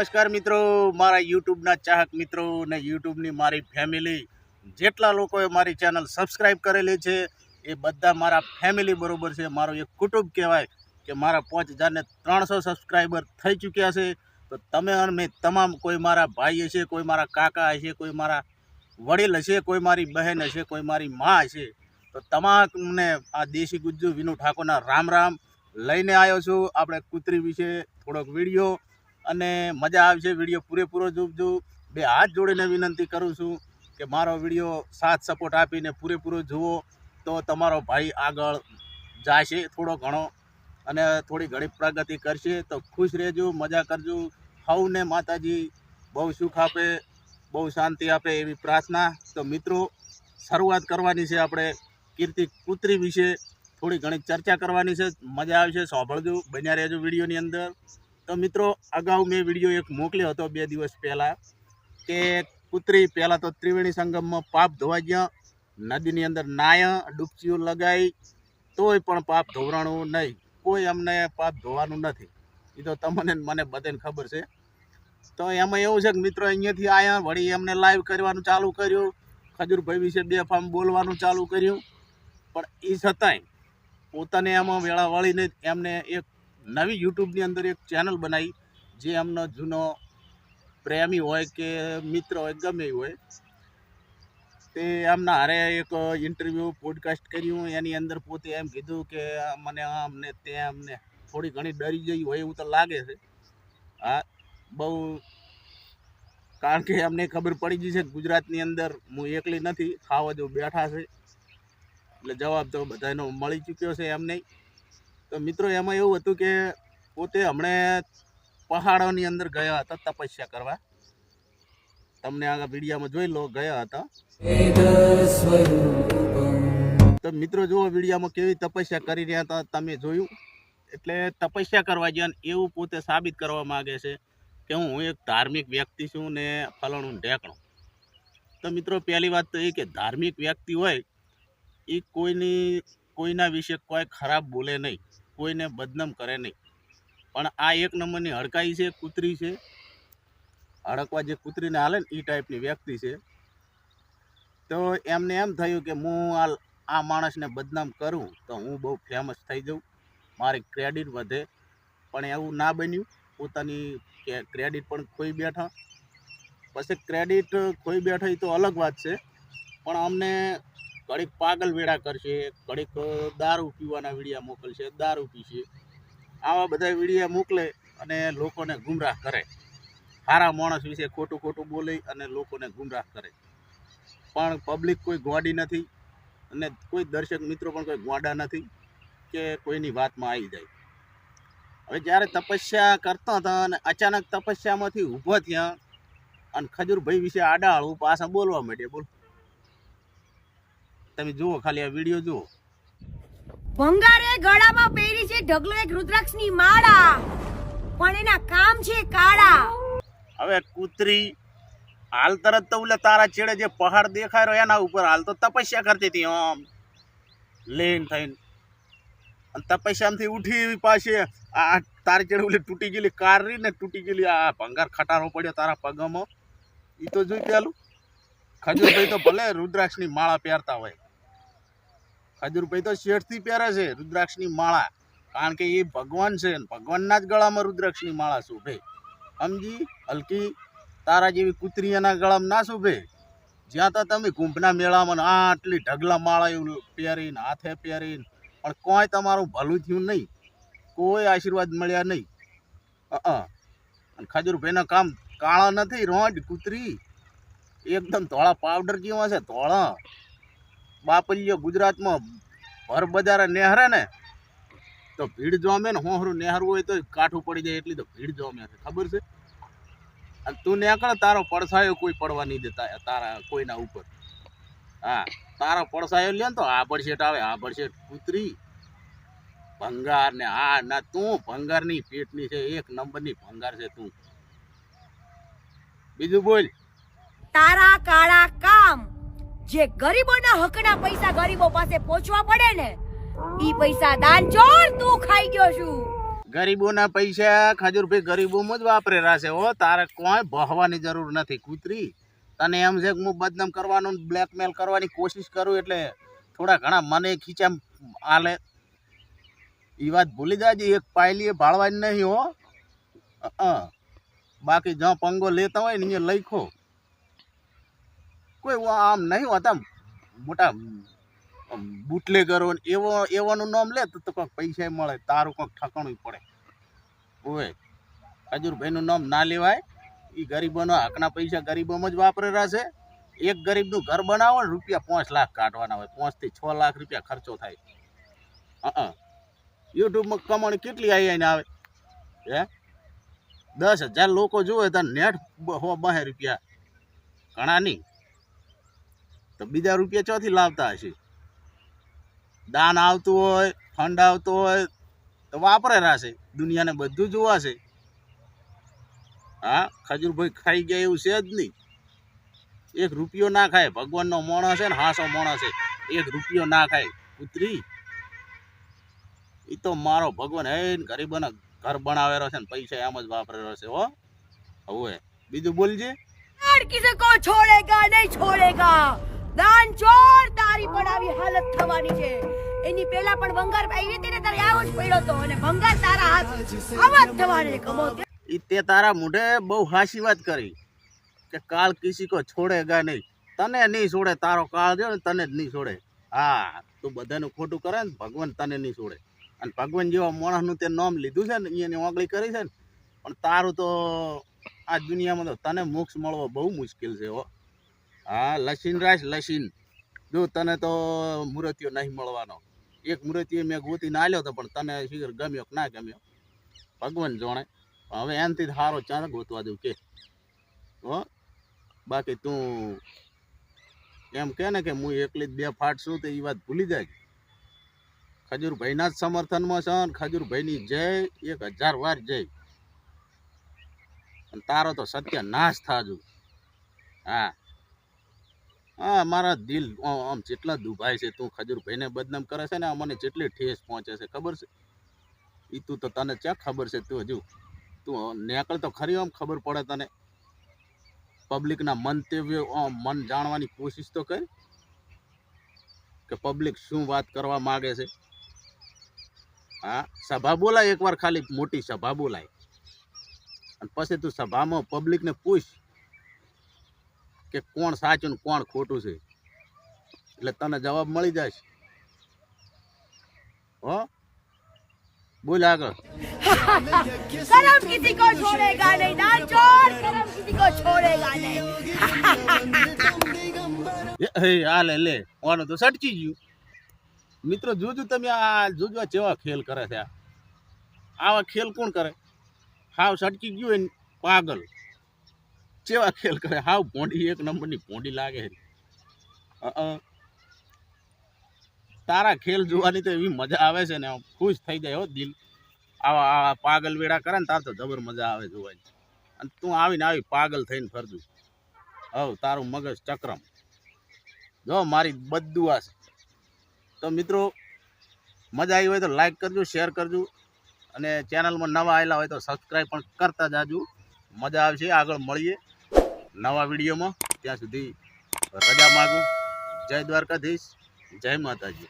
નમસ્કાર મિત્રો, મારા યુટ્યુબના ચાહક મિત્રો ને યુટ્યુબની મારી ફેમિલી જેટલા લોકોએ મારી ચેનલ સબસ્ક્રાઈબ કરેલી છે, એ બધા મારા ફેમિલી બરોબર છે. મારો એક કુટુંબ કહેવાય કે મારા પાંચ હજારને ત્રણસો સબસ્ક્રાઈબર થઈ ચૂક્યા છે. તો તમે અને તમામ કોઈ મારા ભાઈ હશે, કોઈ મારા કાકા હશે, કોઈ મારા વડીલ હશે, કોઈ મારી બહેન હશે, કોઈ મારી મા હશે, તો તમામને આ દેશી ગુજ્જુ વિનુ ઠાકોરના રામ રામ લઈને આવ્યો છું. આપણે કૂતરી વિશે થોડોક વીડિયો અને મજા આવશે વીડિયો પૂરેપૂરો જોજો બે હાથ જોડીને વિનંતી કરું છું કે મારો વીડિયો સાથ સપોર્ટ આપીને પૂરેપૂરો જુઓ. તો તમારો ભાઈ આગળ જાશે થોડો ઘણો અને થોડી ઘણી પ્રગતિ કરશે. તો ખુશ રહેજો, મજા કરજો. સૌને માતાજી બહુ સુખ આપે, બહુ શાંતિ આપે એવી પ્રાર્થના. તો મિત્રો, શરૂઆત કરવાની છે આપણે કીર્તિ કૂતરી વિશે. થોડી ઘણી ચર્ચા કરવાની છે. મજા આવશે, સાંભળજો. બન્યા રહેજો વિડીયોની અંદર. તો મિત્રો, અગાઉ મેં વીડિયો એક મોકલ્યો હતો બે દિવસ પહેલાં કે કૂતરી પહેલાં તો ત્રિવેણી સંગમમાં પાપ ધોવા ગયા નદીની અંદર નાયા ડૂબકીઓ લગાવી તોય પણ પાપ ધોવરાણું નહીં. કોઈ અમને પાપ ધોવાનું નથી. એ તો તમને મને બધાને ખબર છે. તો એમાં એવું છે કે મિત્રો, અહીંયાથી આવ્યા વળી એમને લાઈવ કરવાનું ચાલુ કર્યું. ખજૂરભાઈ વિશે બે ફાર્મ બોલવાનું ચાલુ કર્યું. પણ એ છતાંય પોતાને એમાં વેળા વળીને એમને એક નવી યુટ્યુબની અંદર એક ચેનલ બનાવી, જે એમનો જૂનો પ્રેમી હોય કે મિત્ર હોય, ગમે હોય. તે એમના હારે એક ઇન્ટરવ્યૂ પોડકાસ્ટ કર્યું એની અંદર પોતે એમ કીધું કે મને આમ તે અમને થોડી ઘણી ડરી ગઈ હોય એવું તો લાગે છે. હા, બહુ કારણ કે અમને ખબર પડી ગઈ છે ગુજરાતની અંદર હું એકલી નથી, ખાવા જો બેઠા છે. એટલે જવાબ તો બધાનો મળી ચૂક્યો છે એમને તો મિત્રો, એમાં એવું હતું કે પોતે હમણે પહાડોની અંદર ગયા હતા તપસ્યા કરવા. તમને આ વિડીયામાં જોઈ લો, ગયા હતા. તો મિત્રો, જુઓ વિડીયામાં કેવી તપસ્યા કરી રહ્યા હતા, તમે જોયું? એટલે તપસ્યા કરવા ગયા એવું પોતે સાબિત કરવા માંગે છે કે હું એક ધાર્મિક વ્યક્તિ છું ને ફલાણું ઢેકણું. તો મિત્રો, પહેલી વાત તો એ કે ધાર્મિક વ્યક્તિ હોય એ કોઈની, કોઈના વિશે કોઈ ખરાબ બોલે નહીં. કોઈને બદનામ કરે નહીં. પણ આ એક નંબરની હડકાઈ છે, કૂતરી છે. હડકવા જે કૂતરીને હાલે ને એ ટાઈપની વ્યક્તિ છે. તો એમને એમ થયું કે હું આ આ માણસને બદનામ કરું તો હું બહુ ફેમસ થઈ જાઉં. મારી ક્રેડિટ વધે. પણ એવું ના બન્યું. પોતાની ક્રેડિટ પણ ખોઈ બેઠા. પછી ક્રેડિટ ખોઈ બેઠા એ તો અલગ વાત છે. પણ અમને ઘડીક પાગલ વેળા કરશે, ઘડીક દારૂ પીવાના વીડિયા મોકલશે, દારૂ પીશે. આવા બધા વીડિયા મોકલે અને લોકોને ગુમરાહ કરે. સારા માણસ વિશે ખોટું ખોટું બોલે અને લોકોને ગુમરાહ કરે. પણ પબ્લિક કોઈ ગોડી નથી અને કોઈ દર્શક મિત્રો પણ કોઈ ગોડા નથી કે કોઈની વાતમાં આવી જાય. હવે જ્યારે તપસ્યા કરતા હતા અને અચાનક તપસ્યામાંથી ઊભો થયા અને ખજૂરભાઈ વિશે આડા હળવું પાછા બોલવા માંડ્યા, બોલ. તમે જુઓ ખાલી આ વીડિયો જુઓ. ભંગારે ગળામાં પહેરી છે ઢગલો એક રુદ્રાક્ષની માળા. પણ એના કામ છે કાળા. હવે કૂતરી હાલ તરત તો ઓલે તારા છેડે જે પહાડ દેખાય રહ્યો એના ઉપર હાલ તો તપસ્યા કરતી હતી આમ. લેન થઈને. અને તપસ્યામાંથી ઉઠી પાછી આ તારી છેડે ઓલી તૂટી ગયેલી કાર રહી ને તૂટી ગયેલી આ ભંગાર ખટારો પડ્યો તારા પગમાં. એ તો જોઈ પેલું. ખજૂરભાઈ તો ભલે રુદ્રાક્ષની માળા પહેરતા હોય. ખજૂરભાઈ તો શેઠથી પહેરે છે, રુદ્રાક્ષની માળા. કારણ કે એ ભગવાન છે ભગવાનના જ ગળામાં રુદ્રાક્ષની માળા શોભે. સમજી? હલકી, તારા જેવી કૂતરી એના ગળામાં ના શોભે. જ્યાં તો તમે કુંભના મેળામાં આટલી ઢગલા માળા એવું પહેરીને, હાથે પહેરીને, પણ કોઈ તમારું ભલું થયું નહીં. કોઈ આશીર્વાદ મળ્યા નહીં. અને ખજૂરભાઈના કામ કાળા નથી રોંડ કૂતરી. એકદમ ધોળા પાવડર જેવા છે, ધોળા. બાપલિયો ગુજરાતમાં ભર બજારે નેહરે ને, તો ભીડ જોમે ને હોહરું નેહરવું હોય તો કાઠું પડી જાય એટલી તો ભીડ જોમે છે. ખબર છે? તું નીકળ, તારો પડછાયો કોઈ પડવા નહીં દેતા, તારા કોઈના ઉપર. હા, તારો પડછાયો લે ને તો આ પડશેટ આવે, આ પડશેટ કૂતરી. ભંગાર ને આ ના તું ભંગારની પેટની છે, એક નંબરની ભંગાર છે તું. બીજું બોલ. તારા કાળા કામ. જે ગરીબોના હકના પૈસા ગરીબો પાસે પહોંચવા પડે ને, ઈ પૈસા દાન ચોર તું ખાઈ ગયો છું. ગરીબોના પૈસા ખજૂરભાઈ ગરીબોમાં જ વાપરે રહેશે હો. તારે કોઈ ભહવાની જરૂર નથી, કૂતરી. તને એમ છે કે હું બદનામ કરવાનું બ્લેકમેલ કરવાની કોશિશ કરું એટલે થોડા ઘણા મને ખીચામ આલે. એ વાત ભૂલી જાય એક પાયલીએ ભાળવાની નહીં હો. બાકી જ્યાં પંગો લેતા હોય ને અહીંયા લખો. કોઈ આમ નહીં હોતા મોટા બુટલેગરો ને એવો એવાનું નામ લે તો કંઈક પૈસા મળે, તારું કંઈક ઠકાણું પડે. ઓય, ખજૂરભાઈનું નામ ના લેવાય. એ ગરીબોનો હકના પૈસા ગરીબોમાં જ વાપરે છે. એક ગરીબનું ઘર બનાવો ને રૂપિયા પાંચ લાખ કાઢવાના હોય. પાંચથી છ લાખ રૂપિયા ખર્ચો થાય. હા યુટ્યુબમાં કમાણી કેટલી આવી આવીને આવે? હે? દસ હજાર લોકો જુએ તો નેટ બહે રૂપિયા. ઘણા નહીં તો બીજા રૂપિયા ચોથી લાવતા હશે દાન આવતું હોય ફંડ આવતું હોય તો વાપરે રહેશે દુનિયાને બધું જોવાશે હા ખજૂરભાઈ ખાઈ ગયા એવું છે જ નહીં એક રૂપિયો ના ખાય ભગવાનનો માણસ છે ને હાસો માણસ છે એક રૂપિયો ના ખાય કૂતરી એ તો મારો ભગવાન હે ને ગરીબોના ઘર બનાવેલો છે ને પૈસા એમ જ વાપરેલો છે હો હવે બીજું બોલજે और किसी को छोड़ेगा नहीं છોડેગા દાન એની પહેલા પણ બહુ હાસી વાત કરી કે કાળ કિસી કો છોડેગા નહીં. તને નહીં છોડે, તારો કાળ જો ને તને જ નહીં છોડે. હા, તું બધાનું ખોટું કરે ને, ભગવાન તને નહીં છોડે. અને ભગવાન જેવા માણસનું તે નામ લીધું છે ને એની ઓગળી કરી છે ને. પણ તારું તો આ દુનિયામાં તો તને મોક્ષ મળવો બહુ મુશ્કેલ છે હો. હા લસીન રાખ લસીન જો તને તો મૂર્તિઓ નહીં મળવાનો. એક મૂર્તિઓ મેં ગોતીને આલ્યો હતો પણ તને શીખર ગમ્યો કે ના ગમ્યો? ભગવાન જોણે. હવે એનાથી સારો ચાર ગોતવા દઉં કે. હો? બાકી તું એમ કે ને કે હું એકલી જ બે ફાટ છું તો એ વાત ભૂલી જાય. ખજૂરભાઈના જ સમર્થનમાં છે અને ખજૂરભાઈની જય એક હજાર વાર જય. અને તારો તો સત્ય નાશ થાજુ. હા. હા, મારા દિલ આમ જેટલા દુભાય છે, તું ખજૂરભાઈને બદનામ કરે છે ને, આ મને જેટલી ઠેસ પહોંચે છે, ખબર છે? એ તું તો તને ક્યાં ખબર છે તું હજુ? તું નેકળ તો ખરી આમ ખબર પડે તને? પબ્લિકના મંતવ્યો આમ મન જાણવાની કોશિશ તો કરી કે પબ્લિક શું વાત કરવા માગે છે. હા, સભા બોલાય એકવાર ખાલી, મોટી સભા બોલાય. અને પછી તું સભામાં પબ્લિકને પૂછ કે કોણ સાચું ને કોણ ખોટું છે? એટલે તને જવાબ મળી જશે હો? બોલ આગળ. હાલે કિસી લે લે તો સટકી ગયું. મિત્રો જોજો તમે આ જોજો જેવા ખેલ કરે છે આવા ખેલ કોણ કરે? હાવ સટકી ગયું પાગલ. કેવા ખેલ કરે? હાવ ભોંડી, એક નંબરની ભોંડી લાગે તારા ખેલ જોવાની તો એવી મજા આવે છે ને ખુશ થઈ જાય હો દિલ. આવા આવા પાગલ વેડા કરે ને, તાર તો જબર મજા આવે જોવાની. અને તું આવીને આવી પાગલ થઈને ફરજુ. હવ, તારું મગજ ચક્રમ. જો, મારી બધું આ તો મિત્રો, મજા આવી હોય તો લાઈક કરજો શેર કરજો. અને ચેનલમાં નવા આવેલા હોય તો સબસ્ક્રાઈબ પણ કરતા જાજો. મજા આવશે, આગળ મળીએ. નવા વિડીયોમાં. ત્યાં સુધી રજા માગું. જય દ્વારકાધીશ. જય માતાજી.